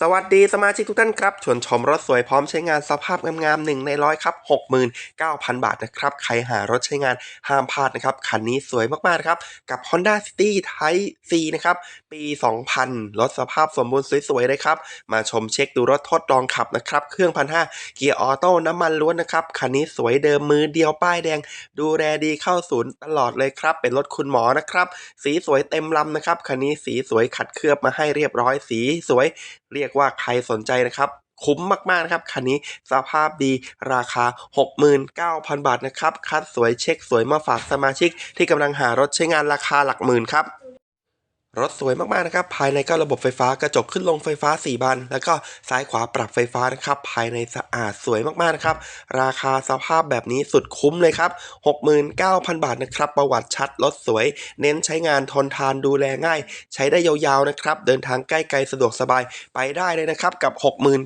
สวัสดีสมาชิกทุกท่านครับ ชวนชมรถสวยพร้อมใช้งานสภาพงามๆหนึ่งในร้อยครับ 69,000 บาทนะครับ ใครหารถใช้งานห้ามพลาดนะครับ คันนี้สวยมากๆนะครับ กับ Honda City Type C นะครับ ปี 2000 รถสภาพสมบูรณ์สวยๆเลยครับ มาชมเช็คดูรถทดลองขับนะครับ เครื่องพันห้าเกียร์ออโต้น้ำมันล้วนนะครับ คันนี้สวยเดิมมือเดียวป้ายแดง ดูแลดีเข้าศูนย์ตลอดเลยครับ เป็นรถคุณหมอนะครับ สีสวยเต็มลำนะครับ คันนี้สีสวยขัดเคลือบมาให้เรียบร้อย สีสวย เรียกว่าใครสนใจนะครับ คุ้มมากๆนะครับ คันนี้สภาพดีราคา 69,000 บาทนะครับ คัดสวยเช็คสวยมาฝากสมาชิกที่กำลังหารถใช้งานราคาหลักหมื่นครับ รถสวยมากๆนะครับภายในก็ระบบไฟฟ้ากระจกขึ้นลงไฟฟ้า 4บานแล้วก็ซ้ายขวาปรับไฟฟ้านะครับภายในสะอาดสวยมากๆนะครับราคาสภาพแบบนี้สุดคุ้มเลยครับ 69,000 บาทนะครับประวัติชัดรถสวย เน้นใช้งานทนทานดูแลง่าย ใช้ได้ยาวๆนะครับเดินทางใกล้ไกลสะดวกสบายไปได้เลยนะครับกับ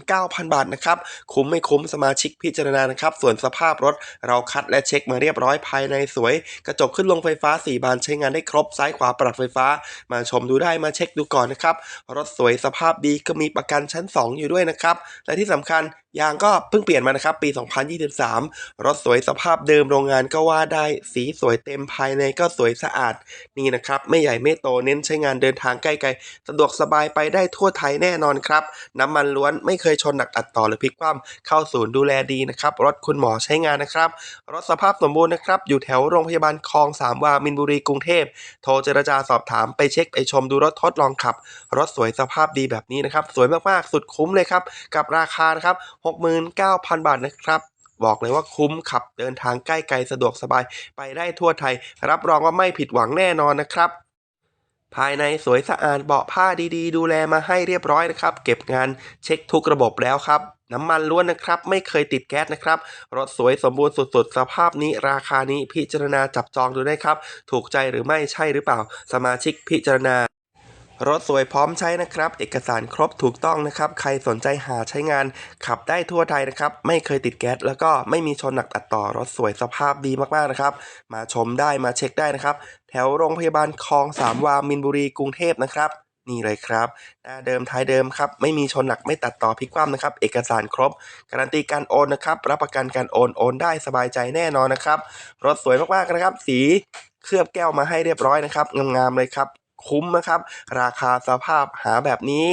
69,000 บาทนะครับคุ้มไม่คุ้มสมาชิกพิจารณานะครับส่วนสภาพรถเราคัดและเช็คมาเรียบร้อยภายในสวย กระจกขึ้นลงไฟฟ้า 4 บานใช้งานได้ครบซ้ายขวาปรับไฟฟ้ามาชมดูได้มาเช็คดูก่อนนะครับ รถสวยสภาพดีก็มีประกันชั้น 2 อยู่ด้วยนะครับ และที่สำคัญยางก็เพิ่งเปลี่ยนมานะครับ ปี 2023 รถสวยสภาพเดิมโรงงานก็ว่าได้สีสวยเต็มภายในก็สวยสะอาดนี่นะครับ ไม่ใหญ่ไม่โตเน้นใช้งานเดินทางใกล้ไกลสะดวกสบายไปได้ทั่วไทยแน่นอนครับ น้ำมันล้วนไม่เคยชนหนักอัดต่อหรือพลิกคว่ำเข้าศูนย์ดูแลดีนะครับ รถคุณหมอใช้งานนะครับ รถสภาพสมบูรณ์นะครับ อยู่แถวโรงพยาบาลคลองสามวามินบุรีกรุงเทพโทรเจรจาสอบถามไปเช็คไปชมดูรถทดลองขับ รถสวยสภาพดีแบบนี้นะครับสวยมากๆสุดคุ้มเลยครับกับราคานะครับ69,000 บาทนะครับบอกเลยว่าคุ้มขับเดินทางใกล้ไกลสะดวกสบายไปได้ทั่วไทย รับรองว่าไม่ผิดหวังแน่นอนนะครับ ภายในสวยสะอาดเบาะผ้าดีๆ ดูแลมาให้เรียบร้อยนะครับ เก็บงานเช็คทุกระบบแล้วครับ น้ำมันล้วนนะครับ ไม่เคยติดแก๊สนะครับ รถสวยสมบูรณ์สุดๆ สภาพนี้ราคานี้พิจารณาจับจองดูได้ครับ ถูกใจหรือไม่ใช่หรือเปล่า สมาชิกพิจารณา รถสวยพร้อมใช้นะครับ เอกสารครบถูกต้องนะครับ ใครสนใจหาใช้งาน ขับได้ทั่วไทยนะครับ ไม่เคยติดแก๊ส แล้วก็ไม่มีชนหนักอัดต่อ รถสวยสภาพดีมากๆนะครับ มาชมได้มาเช็คได้นะครับ แถวโรงพยาบาลคลองสามวามินบุรีกรุงเทพนะครับนี่เลยครับหน้าเดิมท้ายเดิมครับไม่มีชนหนักไม่ตัดต่อพลิกคว่ำนะครับ เอกสารครบ การันตีการโอนนะครับ รับประกันการโอนโอนได้สบายใจแน่นอนนะครับ รถสวยมากๆนะครับ สีเคลือบแก้วมาให้เรียบร้อยนะครับงามๆเลยครับ คุ้มนะครับ ราคาสภาพหาแบบนี้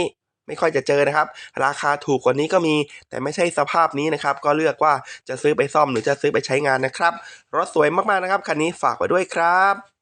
ไม่ค่อยจะเจอนะครับ ราคาถูกกว่านี้ก็มี แต่ไม่ใช่สภาพนี้นะครับ ก็เลือกว่าจะซื้อไปซ่อมหรือจะซื้อไปใช้งานนะครับ รถสวยมากๆนะครับ คันนี้ฝากไว้ด้วยครับ